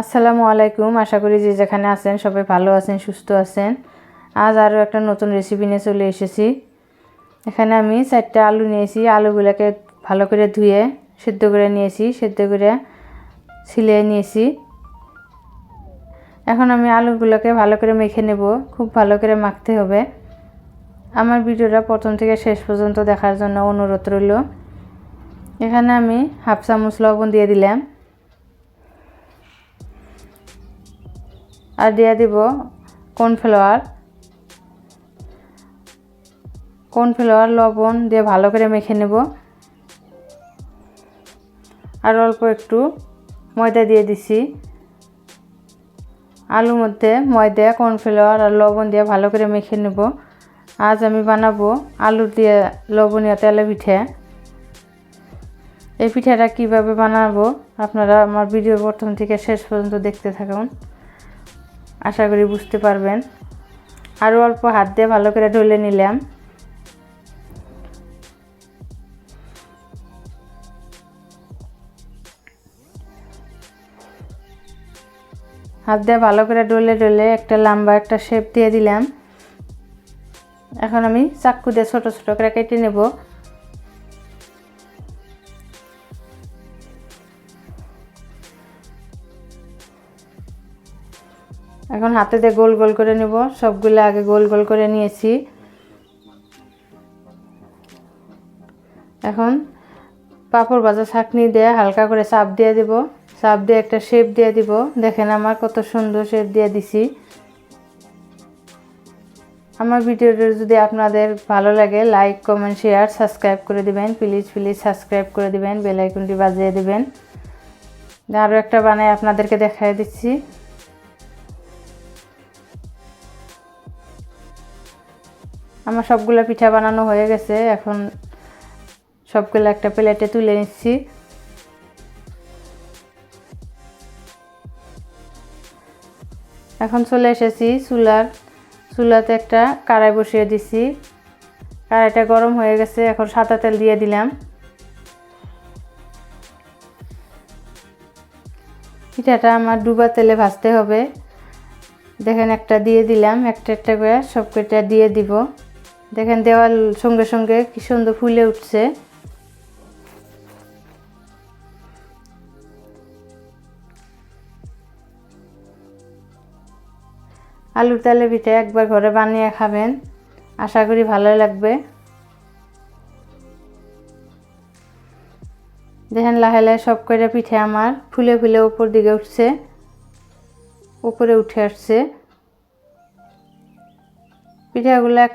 আসসালামু আলাইকুম। আশা করি যে যেখানে আছেন সবাই ভালো আছেন, সুস্থ আছেন। আজ আরও একটা নতুন রেসিপি নিয়ে চলে এসেছি। এখানে আমি চারটা আলু নিয়েছি। আলুগুলোকে ভালো করে ধুয়ে সেদ্ধ করে নিয়েছি। সেদ্ধ করে ছিলিয়ে নিয়েছি। এখন আমি আলুগুলোকে ভালো করে মেখে নেব। খুব ভালো করে মাখতে হবে। আমার ভিডিওটা প্রথম থেকে শেষ পর্যন্ত দেখার জন্য অনুরোধ রইল। এখানে আমি হাফ চামচ লবণ দিয়ে দিলাম। আর দিয়ে দিব কর্নফ্লাওয়ার কর্নফ্লাওয়ার লবণ দিয়ে ভালো করে মেখে নেব। আর অল্প একটু ময়দা দিয়ে দিছি। আলুর মধ্যে ময়দা কর্নফ্লাওয়ার আর লবণ দিয়ে ভালো করে মেখে নেব। আজ আমি বানাবো আলু দিয়ে লবণীয় তেলে পিঠে। এই পিঠাটা কীভাবে বানাবো আপনারা আমার ভিডিও প্রথম থেকে শেষ পর্যন্ত দেখতে থাকুন। আশা করি বুঝতে পারবেন। আরও অল্প হাত দিয়ে ভালো করে ঢলে নিলাম। হাত দিয়ে ভালো করে ডলে ডলে একটা লম্বা একটা শেপ দিয়ে দিলাম। এখন আমি চাক্কু দিয়ে ছোটো ছোটো করে কেটে নেব। এখন হাতে দিয়ে গোল গোল করে নেব। সবগুলো আগে গোল গোল করে নিয়েছি। এখন পাঁপড় ভাজা ছাকনি দিয়ে হালকা করে চাপ দিয়ে দেব। চাপ দিয়ে একটা শেপ দিয়ে দিব। দেখেন আমার কত সুন্দর শেপ দিয়ে দিছি। আমার ভিডিওটা যদি আপনাদের ভালো লাগে লাইক কমেন্ট শেয়ার সাবস্ক্রাইব করে দিবেন। প্লিজ প্লিজ সাবস্ক্রাইব করে দিবেন। বেল আইকনটি বাজিয়ে দিবেন। আরও একটা বানাই আপনাদেরকে দেখাই দিচ্ছি। আমার সবগুলো পিঠা বানানো হয়ে গেছে, এখন সবগুলো একটা প্লেটে তুলে নিচ্ছি। এখন চলে এসেছি চুলার, চুলাতে একটা কড়াই বসিয়ে দিছি। কড়াইটা গরম হয়ে গেছে, এখন সাদা তেল দিয়ে দিলাম। পিঠাটা আমার ডুবা তেলে ভাজতে হবে। দেখেন একটা দিয়ে দিলাম, একটা একটা করে সব কটা দিয়ে দিব। দেখেন দেওয়াল সঙ্গে সঙ্গে কি সুন্দর ফুলে উঠছে। আলুর তেলে পিঠে একবার ঘরে বানিয়ে খাবেন, আশা করি ভালো লাগবে। দেখেন লাহে লাহে সব কয়টা পিঠে আমার ফুলে ফুলে উপর দিকে উঠছে, উপরে উঠে আসছে। পিঠাগুলো এক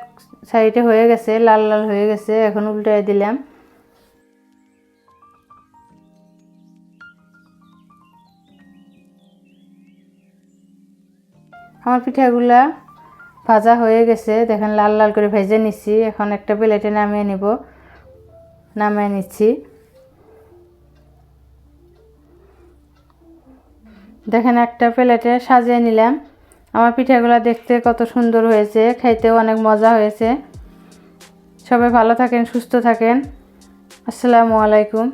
সাইডে হয়ে গেছে, লাল লাল হয়ে গেছে, এখন উল্টাই দিলাম। আমার পিঠাগুলা ভাজা হয়ে গেছে, দেখেন লাল লাল করে ভেজে নিচ্ছি এখন একটা প্লেটে নামিয়ে নিব, নামিয়ে নিচ্ছি। দেখেন একটা প্লেটে সাজিয়ে নিলাম। আমার পিঠাগুলো দেখতে কত সুন্দর হয়েছে, খাইতেও অনেক মজা হয়েছে। সবাই ভালো থাকেন, সুস্থ থাকেন। আসসালামু আলাইকুম।